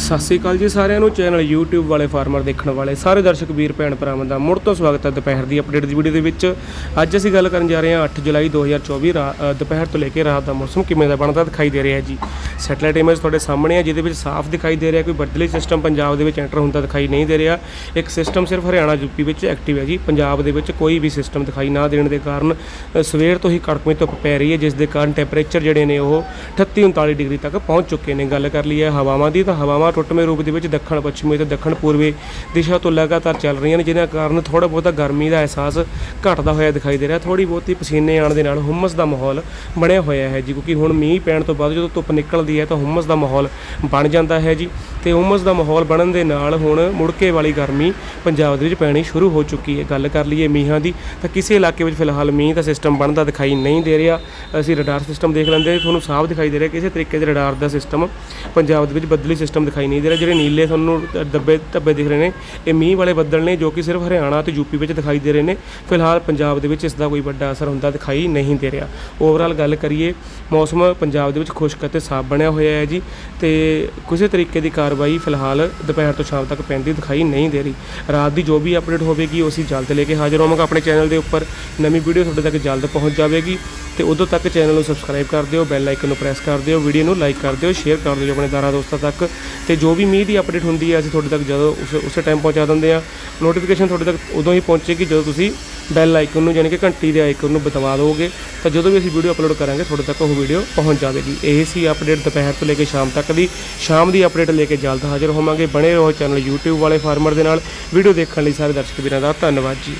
ਸਤਿ ਸ੍ਰੀ ਅਕਾਲ ਜੀ ਸਾਰਿਆਂ ਨੂੰ। ਚੈਨਲ YouTube ਵਾਲੇ ਫਾਰਮਰ ਦੇਖਣ ਵਾਲੇ, ਸਾਰੇ ਦਰਸ਼ਕ ਵੀਰ, ਭੈਣ ਭਰਾਵਾਂ ਦਾ ਮੁੜ ਤੋਂ ਸਵਾਗਤ ਹੈ ਦੁਪਹਿਰ ਦੀ ਅਪਡੇਟ ਦੀ ਵੀਡੀਓ ਦੇ ਵਿੱਚ। ਅੱਜ ਅਸੀਂ ਗੱਲ ਕਰਨ ਜਾ ਰਹੇ ਹਾਂ 8 ਜੁਲਾਈ 2024 ਰਾ- ਦੁਪਹਿਰ ਤੋਂ ਲੈ ਕੇ ਰਾਤ ਦਾ ਮੌਸਮ ਕਿਵੇਂ ਦਾ ਬਣਦਾ ਦਿਖਾਈ ਦੇ ਰਿਹਾ ਹੈ ਜੀ। ਸੈਟਲਾਈਟ ਇਮੇਜ ਤੁਹਾਡੇ ਸਾਹਮਣੇ ਆ, ਜਿਹਦੇ ਵਿੱਚ ਸਾਫ਼ ਦਿਖਾਈ ਦੇ ਰਿਹਾ, ਕੋਈ ਬੱਦਲੀ ਸਿਸਟਮ ਪੰਜਾਬ ਦੇ ਵਿੱਚ ਐਂਟਰ ਹੁੰਦਾ ਦਿਖਾਈ ਨਹੀਂ ਦੇ ਰਿਹਾ। ਇੱਕ ਸਿਸਟਮ ਸਿਰਫ ਹਰਿਆਣਾ ਯੂਪੀ ਵਿੱਚ ਐਕਟਿਵ ਹੈ ਜੀ। ਪੰਜਾਬ ਦੇ ਵਿੱਚ ਕੋਈ ਵੀ ਸਿਸਟਮ ਦਿਖਾਈ ਨਾ ਦੇਣ ਦੇ ਕਾਰਨ ਸਵੇਰ ਤੋਂ ਹੀ ਕੜਕਵੀਂ ਧੁੱਪ ਪੈ ਰਹੀ ਹੈ, ਜਿਸ ਦੇ ਕਾਰਨ ਟੈਂਪਰੇਚਰ ਜਿਹੜੇ ਨੇ ਉਹ 38 39 ਡਿਗਰੀ ਤੱਕ ਪਹੁੰਚ ਚੁੱਕੇ ਨੇ। ਗੱਲ ਕਰ ਲਈਏ ਹਵਾਵਾਂ ਦੀ, ਤਾਂ ਹਵਾਵਾਂ ਟੁੱਟਵੇਂ ਰੂਪ ਦੇ ਵਿੱਚ ਦੱਖਣ, ਪੱਛਮੀ ਤੇ ਦੱਖਣ ਪੂਰਬੀ ਦਿਸ਼ਾ ਤੋਂ ਲਗਾਤਾਰ ਚੱਲ ਰਹੀਆਂ ਨੇ, ਜਿਹਨਾਂ ਕਾਰਨ ਥੋੜਾ ਬਹੁਤਾ ਗਰਮੀ ਦਾ ਅਹਿਸਾਸ ਘਟਦਾ ਹੋਇਆ ਦਿਖਾਈ ਦੇ ਰਿਹਾ। ਥੋੜੀ ਬਹੁਤੀ ਪਸੀਨੇ ਆਉਣ ਦੇ ਨਾਲ ਹੁਮਸ ਦਾ ਮਾਹੌਲ ਬਣਿਆ ਹੋਇਆ ਹੈ ਜੀ, ਕਿਉਂਕਿ ਹੁਣ ਮੀਂਹ ਪੈਣ ਤੋਂ ਬਾਅਦ ਜਦੋਂ ਧੁੱਪ ਨਿਕਲਦੀ ਹੈ ਤਾਂ ਹੁਮਸ ਦਾ ਮਾਹੌਲ ਬਣ ਜਾਂਦਾ ਹੈ ਜੀ। ਤੇ ਉਮਸ ਦਾ ਮਾਹੌਲ ਬਣਨ ਦੇ ਨਾਲ ਹੁਣ ਮੁੜਕੇ ਵਾਲੀ ਗਰਮੀ ਪੰਜਾਬ ਦੇ ਵਿੱਚ ਪੈਣੀ ਸ਼ੁਰੂ ਹੋ ਚੁੱਕੀ ਹੈ। ਗੱਲ ਕਰ ਲਈਏ ਮੀਂਹਾਂ ਦੀ, ਤਾਂ ਕਿਸੇ ਇਲਾਕੇ ਵਿੱਚ ਫਿਲਹਾਲ ਮੀਂਹ ਦਾ ਸਿਸਟਮ ਬਣਦਾ ਦਿਖਾਈ ਨਹੀਂ ਦੇ ਰਿਹਾ। ਅਸੀਂ ਰਡਾਰ ਸਿਸਟਮ ਦੇਖ ਲੈਂਦੇ ਤੁਹਾਨੂੰ ਸਾਫ਼ ਦਿਖਾਈ ਦੇ ਰਿਹਾ ਕਿਸੇ ਤਰੀਕੇ ਦੇ ਰਡਾਰ ਦਾ ਸਿਸਟਮ ਪੰਜਾਬ ਦੇ ਵਿੱਚ ਬੱਦਲੀ ਸਿਸਟਮ ਦਿਖਾਈ ਨਹੀਂ ਦੇ ਰਿਹਾ। ਜਿਹੜੇ ਨੀਲੇ ਤੁਹਾਨੂੰ ਦੱਬੇ ਧੱਬੇ ਦਿਖ ਰਹੇ ਨੇ, ਇਹ ਮੀਂਹ ਵਾਲੇ ਬੱਦਲ ਨੇ ਜੋ ਕਿ ਸਿਰਫ ਹਰਿਆਣਾ ਤੇ ਯੂਪੀ ਵਿੱਚ ਦਿਖਾਈ ਦੇ ਰਹੇ ਨੇ। ਫਿਲਹਾਲ ਪੰਜਾਬ ਦੇ ਵਿੱਚ ਇਸ ਦਾ ਕੋਈ ਵੱਡਾ ਅਸਰ ਹੁੰਦਾ ਦਿਖਾਈ ਨਹੀਂ ਦੇ ਰਿਹਾ। ਓਵਰਆਲ ਗੱਲ ਕਰੀਏ, ਮੌਸਮ ਪੰਜਾਬ ਦੇ ਵਿੱਚ ਖੁਸ਼ਕ ਅਤੇ ਸਾਫ਼ ਬਣਿਆ ਹੋਇਆ ਹੈ ਜੀ ਤੇ ਕਿਸੇ ਤਰੀਕੇ ਦੀ ਕਾਰ ਕਾਰਵਾਈ ਫਿਲਹਾਲ ਦੁਪਹਿਰ ਤੋਂ ਸ਼ਾਮ ਤੱਕ ਪੈਂਦੀ ਦਿਖਾਈ ਨਹੀਂ ਦੇ ਰਹੀ। ਰਾਤ ਦੀ ਜੋ ਵੀ ਅਪਡੇਟ ਹੋਵੇਗੀ, ਉਹ ਅਸੀਂ ਜਲਦ ਲੈ ਕੇ ਹਾਜ਼ਰ ਹੋਵਾਂਗਾ। ਆਪਣੇ ਚੈਨਲ ਦੇ ਉੱਪਰ ਨਵੀਂ ਵੀਡੀਓ ਤੁਹਾਡੇ ਤੱਕ ਜਲਦ ਪਹੁੰਚ ਜਾਵੇਗੀ ਤੇ ਉਦੋਂ ਤੱਕ ਚੈਨਲ ਨੂੰ ਸਬਸਕ੍ਰਾਈਬ ਕਰ ਦਿਓ ਬੈਲ ਆਈਕਨ ਨੂੰ ਪ੍ਰੈਸ ਕਰ ਦਿਓ ਵੀਡੀਓ ਨੂੰ ਲਾਈਕ ਕਰ ਦਿਓ ਸ਼ੇਅਰ ਕਰ ਦਿਓ ਆਪਣੇ ਦਾਰਾ ਦੋਸਤਾਂ ਤੱਕ। ਤੇ ਜੋ ਵੀ ਮੀਂਹ ਦੀ ਅਪਡੇਟ ਹੁੰਦੀ ਹੈ, ਅਸੀਂ ਤੁਹਾਡੇ ਤੱਕ ਜਦੋਂ ਉਸ, ਉਸੇ ਟਾਈਮ ਪਹੁੰਚਾ ਦਿੰਦੇ ਆ ਨੋਟੀਫਿਕੇਸ਼ਨ ਤੁਹਾਡੇ ਤੱਕ ਉਦੋਂ ਹੀ ਪਹੁੰਚੇਗੀ ਜਦੋਂ ਤੁਸੀਂ ਬੈਲ ਆਈਕਨ ਨੂੰ ਯਾਨੀ ਕਿ ਘੰਟੀ ਦੇ ਆਈਕਨ ਨੂੰ ਬਤਵਾ ਦਿਓਗੇ ਤਾਂ ਜਦੋਂ ਵੀ ਅਸੀਂ ਵੀਡੀਓ ਅਪਲੋਡ ਕਰਾਂਗੇ, ਤੁਹਾਡੇ ਤੱਕ ਉਹ ਵੀਡੀਓ ਪਹੁੰਚ ਜਾਵੇਗੀ। ਇਹ ਸੀ ਅਪਡੇਟ ਦੁਪਹਿਰ ਤੋਂ ਲੈ ਕੇ ਸ਼ਾਮ ਤੱਕ ਦੀ। ਸ਼ਾਮ ਦੀ ਅਪਡੇਟ ਲੈ ਕੇ ਜਲਦ ਹਾਜ਼ਰ ਹੋਵਾਂਗੇ। ਬਣੇ ਰਹੋ ਚੈਨਲ YouTube ਵਾਲੇ ਫਾਰਮਰ ਦੇ ਨਾਲ। ਵੀਡੀਓ ਦੇਖਣ ਲਈ ਸਾਰੇ ਦਰਸ਼ਕ ਵੀਰਾਂ ਦਾ ਧੰਨਵਾਦ ਜੀ।